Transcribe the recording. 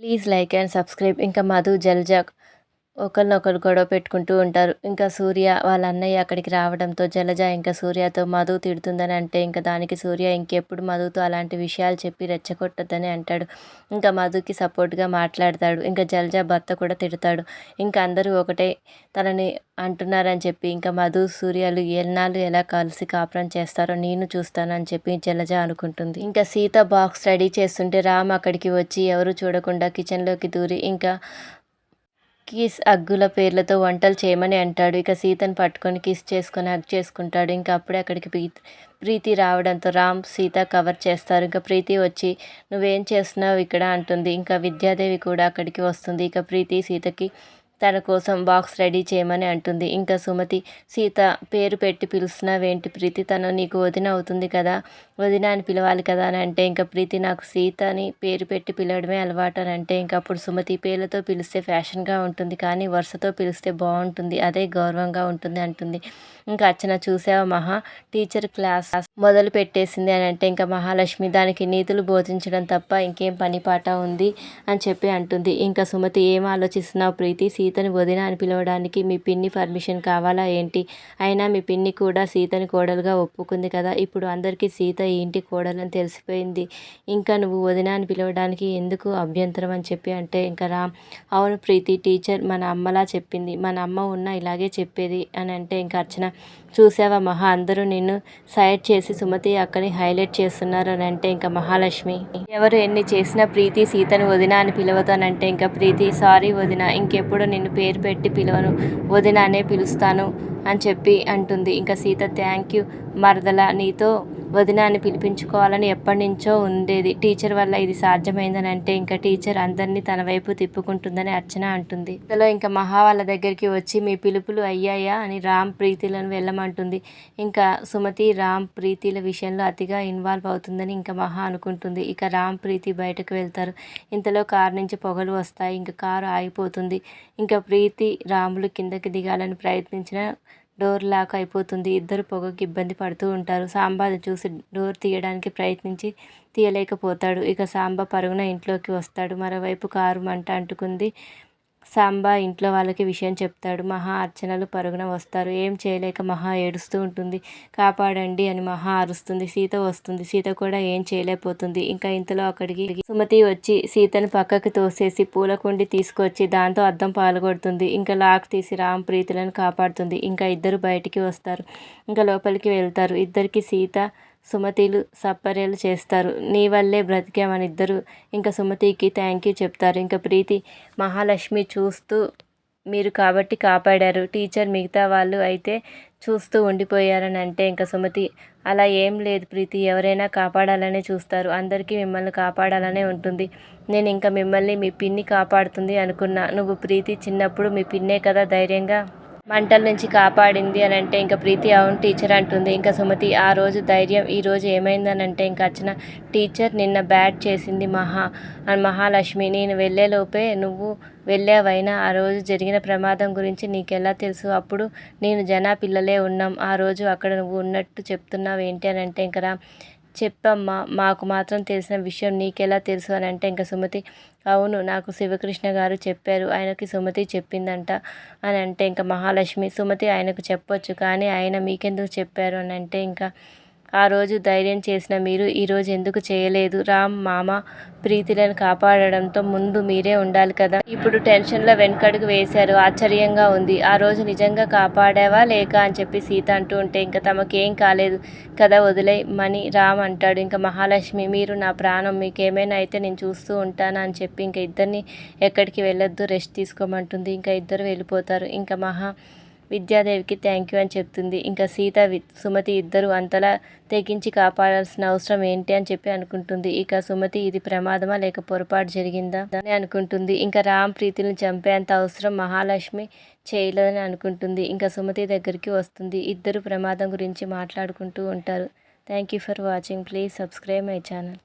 Please like and subscribe ఇంకా మధు జల్జాక్ ఒకరినొకరు గొడవ పెట్టుకుంటూ ఉంటారు. ఇంకా సూర్య వాళ్ళ అన్నయ్య అక్కడికి రావడంతో జలజ ఇంకా సూర్యతో మధు తిడుతుందని అంటే ఇంకా దానికి సూర్య ఇంకెప్పుడు మధుతో అలాంటి విషయాలు చెప్పి రెచ్చగొట్టద్దని అంటాడు. ఇంకా మధుకి సపోర్ట్గా మాట్లాడతాడు. ఇంకా జలజ భర్త కూడా తిడతాడు. ఇంకా అందరూ ఒకటే తనని అంటున్నారని చెప్పి ఇంకా మధు సూర్యలు ఎన్నాళ్ళు ఎలా కలిసి కాపురం చేస్తారో నేను చూస్తానని చెప్పి జలజ అనుకుంటుంది. ఇంకా సీత బాక్స్ రెడీ చేస్తుంటే రామ్ అక్కడికి వచ్చి ఎవరు చూడకుండా కిచెన్లోకి దూరి ఇంకా కిస్ అగ్గుల పేర్లతో వంటలు చేయమని అంటాడు. ఇక సీతను పట్టుకొని కిస్ చేసుకొని హగ్ చేసుకుంటాడు. ఇంకా అప్పుడే అక్కడికి ప్రీతి ప్రీతి రావడంతో రామ్ సీత కవర్ చేస్తారు. ఇంకా ప్రీతి వచ్చి నువ్వేం చేస్తున్నావు ఇక్కడ? అంటుంది. ఇంకా విద్యాదేవి కూడా అక్కడికి వస్తుంది. ఇక ప్రీతి సీతకి తన కోసం బాక్స్ రెడీ చేయమని అంటుంది. ఇంకా సుమతి సీత పేరు పెట్టి పిలుస్తున్నావేంటి ప్రీతి? తను నీకు వదిన అవుతుంది కదా? వదిన అని పిలవాలి కదా అని అంటే ఇంకా ప్రీతి నాకు సీత అని పేరు పెట్టి పిలవడమే అలవాటు అని అంటే ఇంకా అప్పుడు సుమతి పేర్లతో పిలిస్తే ఫ్యాషన్గా ఉంటుంది కానీ వరుసతో పిలిస్తే బాగుంటుంది. అదే గౌరవంగా ఉంటుంది అంటుంది. ఇంకా అర్చన చూసావా మహా? టీచర్ క్లాస్ మొదలు పెట్టేసింది అని అంటే ఇంకా మహాలక్ష్మి దానికి నీతులు బోధించడం తప్ప ఇంకేం పని పాట ఉంది అని చెప్పి అంటుంది. ఇంకా సుమతి ఏం ఆలోచిస్తున్నావు ప్రీతి? సీత సీతని వదిన అని పిలవడానికి మీ పిన్ని పర్మిషన్ కావాలా ఏంటి? అయినా మీ పిన్ని కూడా సీతని కోడలుగా ఒప్పుకుంది కదా. ఇప్పుడు అందరికీ సీత ఈ ఇంటి కోడలని తెలిసిపోయింది. ఇంకా నువ్వు వదిన అని పిలవడానికి ఎందుకు అభ్యంతరం అని చెప్పి అంటే ఇంకా రామ్ అవును ప్రీతి టీచర్ మన అమ్మలా చెప్పింది. మన అమ్మ ఉన్న ఇలాగే చెప్పేది అని అంటే ఇంకా అర్చన చూసావా మహా అందరూ నిన్ను సైడ్ చేసి సుమతి అక్కని హైలైట్ చేస్తున్నారు అని అంటే ఇంకా మహాలక్ష్మి. ఎవరు ఎన్ని చేసినా ప్రీతి సీతను వదిన అని పిలవతానంటే ఇంకా ప్రీతి సారీ వదిన ఇంకెప్పుడు నిన్ను పేరు పెట్టి పిలవను. వదిన అనే పిలుస్తాను అని చెప్పి అంటుంది. ఇంకా సీత థ్యాంక్ యూ మరదల నీతో వదిన అని పిలిపించుకోవాలని ఎప్పటి నుంచో ఉండేది. టీచర్ వల్ల ఇది సాధ్యమైందని అంటే ఇంకా టీచర్ అందరినీ తన వైపు తిప్పుకుంటుందని అర్చన అంటుంది. ఇందులో ఇంకా మహా వాళ్ళ దగ్గరికి వచ్చి మీ పిలుపులు అయ్యాయా? అని రామ్ ప్రీతిలను వెళ్ళమంటుంది. ఇంకా సుమతి రామ్ ప్రీతిల విషయంలో అతిగా ఇన్వాల్వ్ అవుతుందని ఇంకా మహా అనుకుంటుంది. ఇక రామ్ ప్రీతి బయటకు వెళ్తారు. ఇంతలో కారు నుంచి పొగలు వస్తాయి. ఇంకా కారు ఆగిపోతుంది. ఇంకా ప్రీతి రాములు కిందకి దిగాలని ప్రయత్నించిన డోర్ లాక్ అయిపోతుంది. ఇద్దరు పొగకి ఇబ్బంది పడుతూ ఉంటారు. సాంబాను చూసి డోర్ తీయడానికి ప్రయత్నించి తీయలేకపోతాడు. ఇక సాంబ పరుగున ఇంట్లోకి వస్తాడు. మరోవైపు కారు మంట అంటుకుంది. సాంబా ఇంట్లో వాళ్ళకి విషయం చెప్తాడు. మహా అర్చనలు పరుగున వస్తారు. ఏం చేయలేక మహా ఏడుస్తూ ఉంటుంది. కాపాడండి అని మహా అరుస్తుంది. సీత వస్తుంది. సీత కూడా ఏం చేయలేకపోతుంది. ఇంకా ఇంతలో అక్కడికి సుమతి వచ్చి సీతను పక్కకి తోసేసి పూలకుండి తీసుకొచ్చి దాంతో అద్దం పాల్గొడుతుంది. ఇంకా లాక్ తీసి రామ్ ప్రీతులను కాపాడుతుంది. ఇంకా ఇద్దరు బయటికి వస్తారు. ఇంకా లోపలికి వెళ్తారు. ఇద్దరికి సీత సుమతిలు సపర్యలు చేస్తారు. నీ వల్లే బ్రతికామని ఇద్దరు ఇంకా సుమతికి థ్యాంక్ యూ చెప్తారు. ఇంకా ప్రీతి మహాలక్ష్మి చూస్తూ మీరు కాబట్టి కాపాడారు. టీచర్ మిగతా వాళ్ళు అయితే చూస్తూ ఉండిపోయారని అంటే ఇంకా సుమతి అలా ఏం లేదు ప్రీతి. ఎవరైనా కాపాడాలనే చూస్తారు. అందరికీ మిమ్మల్ని కాపాడాలనే ఉంటుంది. నేను ఇంకా మిమ్మల్ని మీ పిన్ని కాపాడుతుంది అనుకున్నా. నువ్వు ప్రీతి చిన్నప్పుడు మీ పిన్నే కదా ధైర్యంగా మంటల నుంచి కాపాడింది అని అంటే ఇంకా ప్రీతి అవును టీచర్ అంటుంది. ఇంకా సుమతి ఆ రోజు ధైర్యం ఈ రోజు ఏమైందని అంటే ఇంకా అర్చన టీచర్ నిన్న బ్యాట్ చేసింది మహా మహాలక్ష్మి నేను వెళ్ళేలోపే నువ్వు వెళ్ళావైనా ఆ రోజు జరిగిన ప్రమాదం గురించి నీకెలా తెలుసు? అప్పుడు నేను జనా పిల్లలే ఉన్నాం ఆ రోజు అక్కడ నువ్వు ఉన్నట్టు చెప్తున్నావు ఏంటి అని అంటే ఇంకా చెప్పమ్మా మాకు మాత్రం తెలిసిన విషయం నీకెలా తెలుసు అని అంటే ఇంకా సుమతి అవును నాకు శివకృష్ణ గారు చెప్పారు ఆయనకి సుమతి చెప్పిందంట అని అంటే ఇంకా మహాలక్ష్మి సుమతి ఆయనకు చెప్పొచ్చు కానీ ఆయన మీకెందుకు చెప్పారు అని అంటే ఇంకా ఆ రోజు ధైర్యం చేసిన మీరు ఈరోజు ఎందుకు చేయలేదు? రామ్ మామ ప్రీతిలను కాపాడడంతో ముందు మీరే ఉండాలి కదా? ఇప్పుడు టెన్షన్లో వెనకడుగు వేశారు. ఆశ్చర్యంగా ఉంది. ఆ రోజు నిజంగా కాపాడావా లేక అని చెప్పి సీత అంటూ ఉంటే ఇంకా తమకేం కాలేదు కదా వదిలే మని రామ్ అంటాడు. ఇంకా మహాలక్ష్మి మీరు నా ప్రాణం మీకేమైనా అయితే నేను చూస్తూ ఉంటాను అని చెప్పి ఇంకా ఇద్దరిని ఎక్కడికి వెళ్ళొద్దు రెస్ట్ తీసుకోమంటుంది. ఇంకా ఇద్దరు వెళ్ళిపోతారు. ఇంకా మహా విద్యాదేవికి థ్యాంక్ యూ అని చెప్తుంది. ఇంకా సీత సుమతి ఇద్దరు అంతలా తెగించి కాపాడాల్సిన అవసరం ఏంటి అని చెప్పి అనుకుంటుంది. ఇక సుమతి ఇది ప్రమాదమా లేక పొరపాటు జరిగిందా అని అనుకుంటుంది. ఇంకా రామ్ ప్రీతిని చంపేంత అవసరం మహాలక్ష్మి చేయలేదని అనుకుంటుంది. ఇంకా సుమతి దగ్గరికి వస్తుంది. ఇద్దరు ప్రమాదం గురించి మాట్లాడుకుంటూ ఉంటారు. Thank you for watching please subscribe my channel